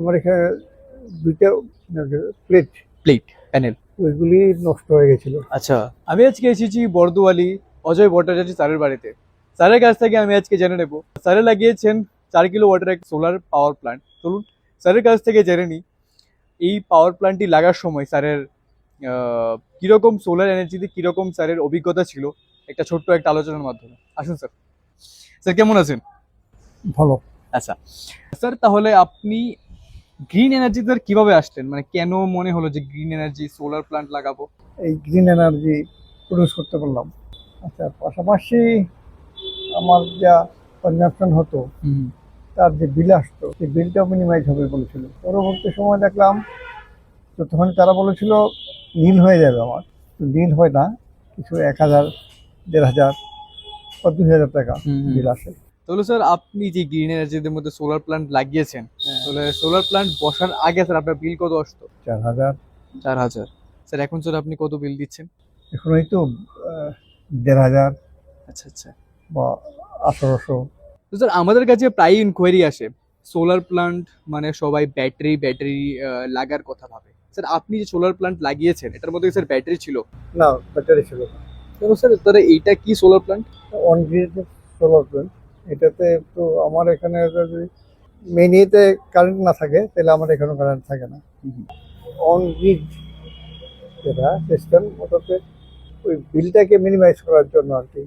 আমার এখানে দুইটা প্লেট প্লেট প্যানেল ওইগুলি নষ্ট হয়ে গেছিল। আচ্ছা আমি আজকে এসেছি বর্দোয়ালি অজয় ভট্টাচার্য স্যারের বাড়িতে। স্যারের কাছ থেকে আমি আজকে জেনে নেব। স্যারে লাগিয়েছেন চার কিলো ওয়াটার এক সোলার পাওয়ার প্ল্যান্ট চলুন স্যারের কাছ থেকে জেনে নিই এই পাওয়ার প্ল্যান্টটি লাগার সময় স্যারের কীরকম সোলার এনার্জিতে কীরকম স্যারের অভিজ্ঞতা ছিল? একটা ছোট্ট একটা আলোচনার মাধ্যমে। আসুন স্যার। স্যার কেমন আছেন? ভালো। আচ্ছা। স্যার তাহলে আপনি গ্রিন এনার্জিতে কীভাবে আসলেন? মানে কেন মনে হলো যে গ্রিন এনার্জি সোলার প্ল্যান্ট লাগাবো? এই গ্রিন এনার্জি প্রডিউস করতে পারলাম আচ্ছা পাশাপাশি আমার যা কনজাম্পশন হতো তার যে বিল আসতো সেই বিলটাও মিনিমাইজ হবে বলেছিল। পরবর্তী সময় দেখলাম তো তখন তারা বলেছিল নীল হয়ে যাবে আমার। তো নীল হয় না কিছু এক হাজার দেড় হাজার বা দুই হাজার টাকা বিল আসে। তাহলে স্যার আপনি যে গ্রিন এনার্জিদের মধ্যে সোলার প্ল্যান্ট লাগিয়েছেন তাহলে সোলার প্ল্যান্ট বসার আগে স্যার আপনার বিল কত আসতো? চার হাজার চার হাজার। স্যার এখন স্যার আপনি কত বিল দিচ্ছেন? এখন এই তো দেড় হাজার আচ্ছা আচ্ছা। বা আঠারোশো। তো স্যার আমাদের কাছে প্রায় ইনকোয়ারি আসে সোলার প্ল্যান্ট মানে সবাই ব্যাটারি ব্যাটারি লাগার কথা ভাবে। স্যার আপনি যে সোলার প্ল্যান্ট লাগিয়েছেন এটার মধ্যে স্যার ব্যাটারি ছিল? না ব্যাটারি ছিল না। কেন স্যার তাহলে এইটা কি solar plant on grid solar plant এটাতে তো আমার এখানে যদি মেন ইয়েতে কারেন্ট না থাকে তাহলে আমার এখানে কারেন্ট থাকে না। অন গ্রিড যেটা সিস্টেম ওটাতে ওই বিলটাকে মিনিমাইজ করার জন্য আর কি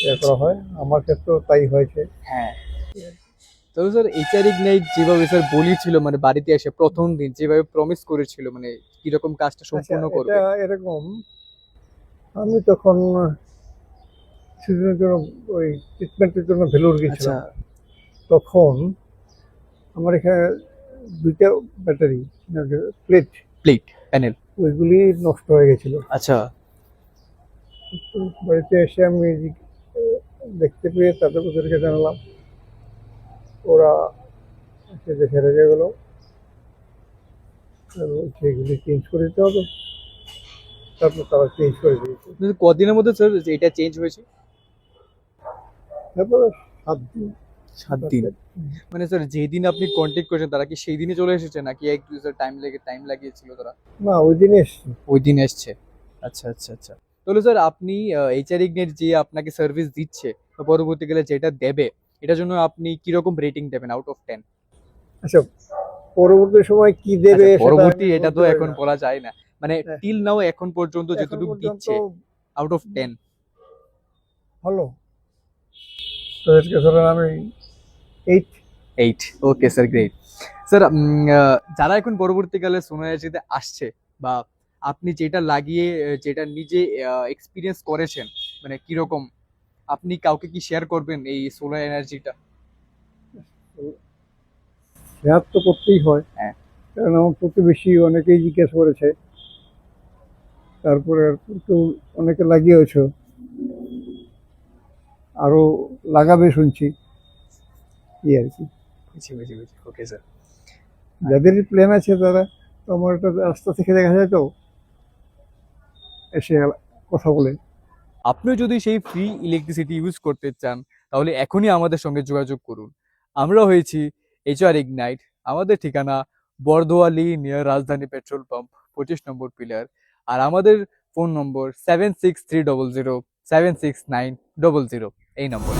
ইয়ে করা হয়। আমার ক্ষেত্রেও তাই হয়েছে। হ্যাঁ। তবে স্যার এইচআর ইগনাইট যেভাবে স্যার বলেছিল মানে বাড়িতে এসে প্রথম দিন যেভাবে প্রমিস করেছিল মানে কীরকম কাজটা সম্পূর্ণ আচ্ছা, করবে? এরকম আমি তখন কিছুদিনের জন্য ওই ট্রিটমেন্টের জন্য ভেলোর আচ্ছা। গেছিলাম তখন আমার এখানে দুইটা ব্যাটারি প্লেট প্লেট প্যানেল ওইগুলি নষ্ট হয়ে গেছিল। আচ্ছা। বাড়িতে এসে আমি দেখতে পেয়ে তাদের ওদেরকে জানালাম। ওরা এসে দেখে রেখে গেল। সেগুলি চেঞ্জ করে দিতে হবে। তারপর তারা চেঞ্জ করে দিয়েছে। কদিনের মধ্যে স্যার এটা চেঞ্জ হয়েছে? তারপরে সাত দিন। সাত দিন। মানে স্যার যেদিন আপনি কন্ট্যাক্ট করেছেন তারা কি সেই দিনই চলে এসেছে? নাকি এক দু টাইম লেগে টাইম লাগিয়েছিল তারা? না ওই দিনে এসছি। ওই দিন এসছে। আচ্ছা আচ্ছা আচ্ছা। তাহলে স্যার আপনি এইচআর ইগনেট যে আপনাকে সার্ভিস দিচ্ছে পরবর্তীকালে যেটা দেবে এটার জন্য আপনি কীরকম রেটিং দেবেন আউট অফ টেন আচ্ছা পরবর্তী সময় কি দেবে আচ্ছা, পরবর্তী এটা তো এখন বলা যায় না। মানে হ্যাঁ। টিল নাও এখন পর্যন্ত যেটুকু দিচ্ছে আউট অফ টেন ভালো। তাদেরকে ধরেন আমি eight eight okay sir great sir যারা এখন পরবর্তীকালে সোনায়াজিতে আসছে বা আপনি যেটা লাগিয়ে যেটা নিজে এক্সপিরিয়েন্স করেছেন মানে কীরকম আপনি কাউকে কি শেয়ার করবেন এই সোলার এনার্জিটা শেয়ার তো করতেই হয়। হ্যাঁ। কারণ আমার প্রতিবেশী অনেকেই জিজ্ঞেস করেছে। তারপরে তো অনেকে লাগিয়েছ আরও লাগাবে শুনছি। এই আর কি। বুঝি বুঝি বুঝি ওকে স্যার যাদের প্ল্যান আছে তারা তো আমার একটা রাস্তা থেকে দেখা যায় তো এসে কথা বলে। আপনি যদি সেই ফ্রি ইলেকট্রিসিটি ইউজ করতে চান তাহলে এখনই আমাদের সঙ্গে যোগাযোগ করুন। আমরা হয়েছি এইচআর ইগনাইট আমাদের ঠিকানা Bardhwali near Rajdhani petrol pump পঁচিশ নম্বর পিলার আর আমাদের phone number seven six three double zero seven six nine double zero এই নম্বর।